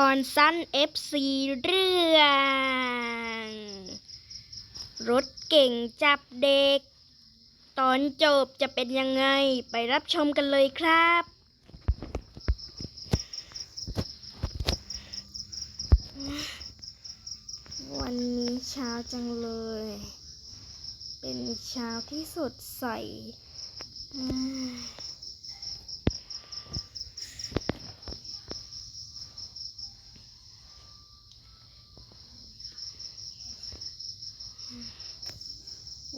ออนสั้น FC เรื่อง รถเก่งจับเด็ก ตอนจบจะเป็นยังไงไปรับชมกันเลยครับ วันนี้เช้าจังเลย เป็นเช้าที่สดใส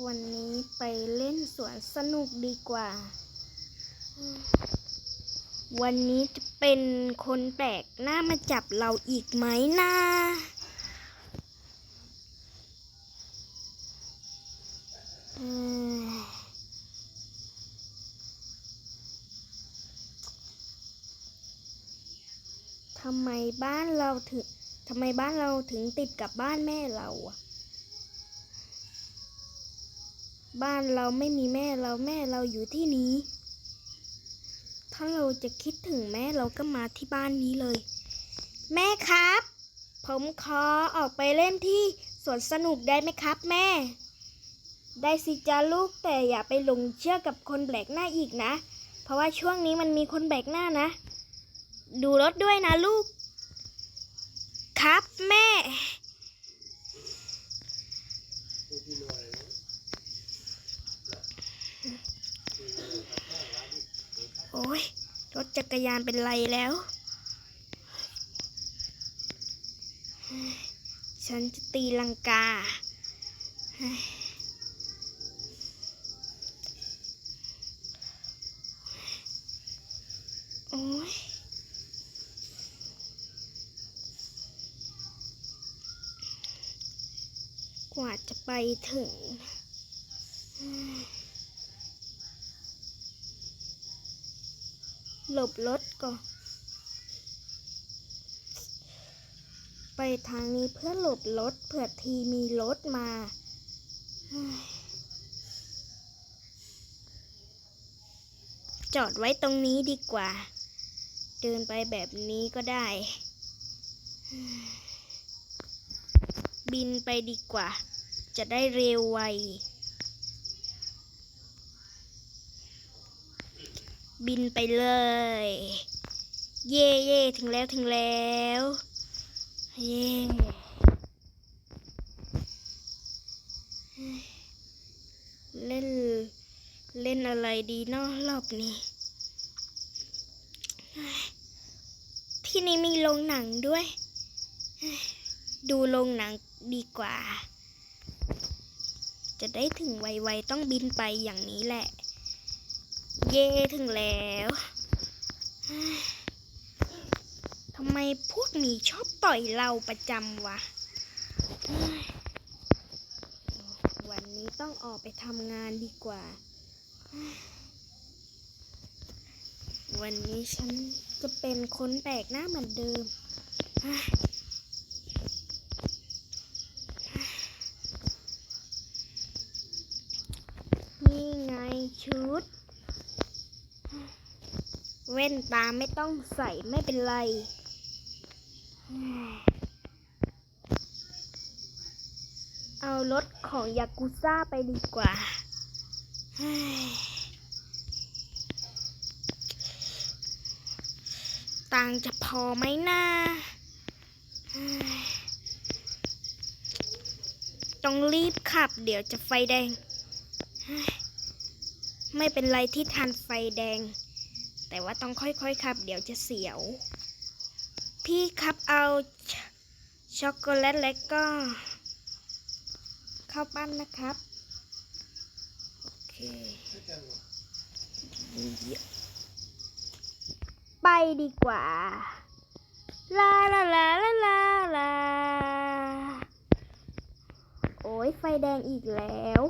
วันนี้ไปเล่นสวนสนุกดีกว่า วันนี้จะเป็นคนแปลกหน้ามาจับเราอีกไหมนะเอ้ยทำไมบ้านเราถึงทำไมบ้านเราถึงติดกับบ้านแม่เราอะ บ้านเราไม่มีแม่เราแม่เราอยู่ที่นี้ ถ้าเราจะคิดถึงแม่เราก็มาที่บ้านนี้เลย แม่ครับ ผมขอออกไปเล่นที่สวนสนุกได้ไหมครับ แม่ ได้สิจ้าลูกแต่อย่าไปหลงเชื่อกับคนแปลกหน้าอีกนะ เพราะว่าช่วงนี้มันมีคนแปลกหน้านะ ดูรถด้วยนะลูก ครับแม่ โอ้ย รถ จักรยานเป็นไรแล้ว ฉันจะตีลังกา โอ้ยกว่าจะไปถึง หลบรถก่อน ไปทางนี้เพื่อหลบรถเผื่อทีมีรถมาจอดไว้ตรงนี้ดีกว่า เดินไปแบบนี้ก็ได้ บินไปดีกว่า จะได้เร็วไว บินไปเลย เย่เย่ถึงแล้วถึงแล้วเย่เล่น เล่นอะไรดีเนาะรอบนี้ ที่นี่มีโรงหนังด้วย ดูโรงหนังดีกว่า จะได้ถึงไวๆต้องบินไปอย่างนี้แหละ เย่ถึงแล้วทำไมพวกหมีชอบต่อยเราประจำวะ วันนี้ต้องออกไปทำงานดีกว่า วันนี้ฉันจะเป็นคนแปลกหน้าเหมือนเดิม นี่ไงชุด เว้นตาไม่ต้องใส่ไม่เป็นไร เอารถของยากุซ่าไปดีกว่า ตังจะพอไหมนะต้องรีบขับ เดี๋ยวจะไฟแดง ไม่เป็นไรที่ทันไฟแดง แต่ว่าต้องค่อยๆขับ เดี๋ยวจะเสียว พี่ครับเอาช็อกโกแลตและก็ข้าวปั้นนะครับ โอเคไปดีกว่า ลาลาลาลาลาลาโอ้ยไฟแดงอีกแล้ว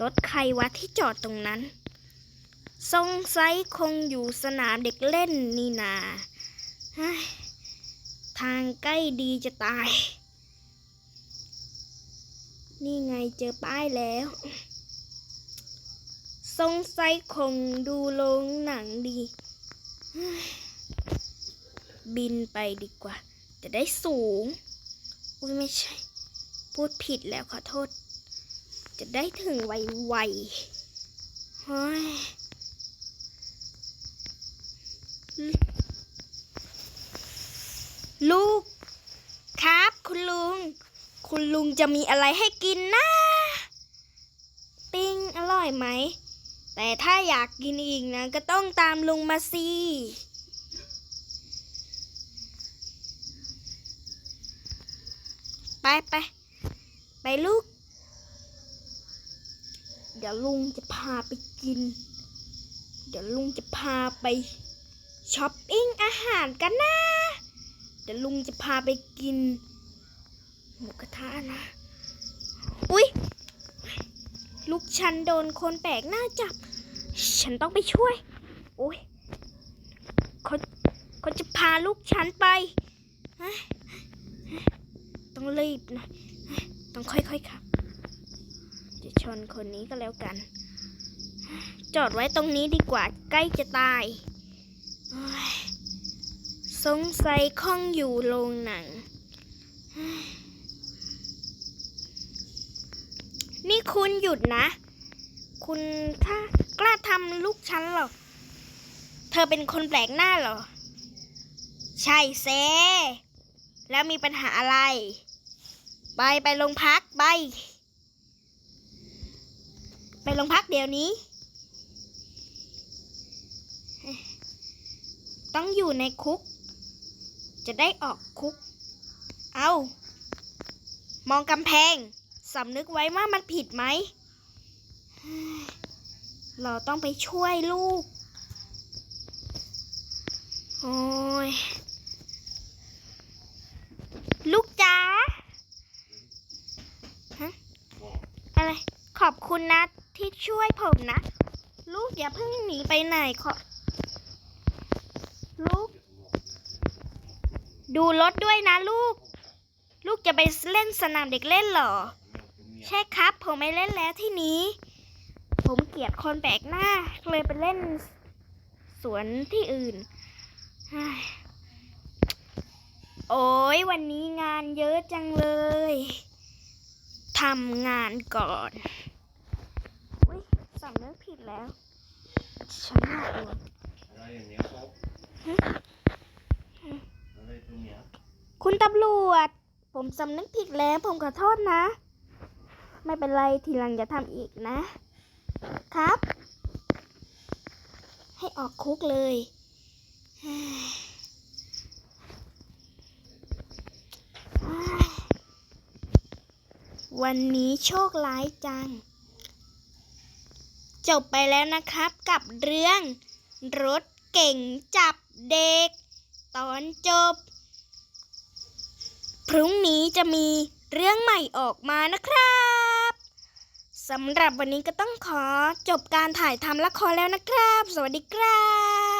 รถใครวะที่จอดตรงนั้น สงสัยคงอยู่สนามเด็กเล่นนี่นาทางใกล้ดีจะตาย นี่ไงเจอป้ายแล้ว สงสัยคงดูโรงหนังดี บินไปดีกว่า จะได้สูง อุ้ยไม่ใช่ พูดผิดแล้วขอโทษ จะได้ถึงไวๆเฮ้ย ลูก ครับ คุณลุง คุณลุงจะมีอะไรให้กินนะปิ้งอร่อยไหม แต่ถ้าอยากกินอีกนะก็ต้องตามลุงมาสิไปไปไปลูก เดี๋ยวลุงจะพาไปกิน เดี๋ยวลุงจะพาไปช้อปปิ้งอาหารกันนะ เดี๋ยวลุงจะพาไปกิน หมูกระทะนะ อุ๊ย ลูกฉันโดนคนแปลกหน้าจับ ฉันต้องไปช่วย อุ๊ยเขาเขาจะพาลูกฉันไป ต้องรีบหนะ ต้องค่อยๆขับ จะชนคนนี้ก็แล้วกัน จอดไว้ตรงนี้ดีกว่าใกล้จะตายย สงสัยข้องอยู่โรงหนัง นี่คุณหยุดนะ คุณถ้ากล้าทำลูกฉันหรอ เธอเป็นคนแปลกหน้าหรอ ใช่เซ แล้วมีปัญหาอะไร ไปไปโรงพักไป ไปโรงพักเดี๋ยวนี้ต้องอยู่ในคุก จะได้ออกคุก เอามองกำแพงสำนึกไว้ว่ามันผิดไหม เราต้องไปช่วยลูก โอ้ย ลูกจ๋าฮะอะไร ขอบคุณนะที่ช่วยผมนะ ลูกอย่าเพิ่งหนีไปไหนขอลูก ดูรถด้วยนะลูก ลูกจะไปเล่นสนามเด็กเล่นเหรอ ใช่ครับ ผมไม่เล่นแล้วที่นี้ ผมเกลียดคนแปลกหน้า เลยไปเล่นสวนที่อื่น โอ้ยวันนี้งานเยอะจังเลย ทำงานก่อน อุ้ยสำนึกผิดแล้ว ฉันหลอกลวงอะไรอย่างเงี้ยครับอะไรตรงเนี้ย คุณตำรวจ ผมสำนึกผิดแล้วผมขอโทษนะ ไม่เป็นไรทีหลังอย่าทำอีกนะ ครับ ให้ออกคุกเลย วันนี้โชคร้ายจัง จบไปแล้วนะครับกับเรื่องรถเก่งจับเด็ก ตอนจบ พรุ่งนี้จะมีเรื่องใหม่ออกมานะครับสำหรับวันนี้ก็ต้องขอจบการถ่ายทำละครแล้วนะครับ สวัสดีครับ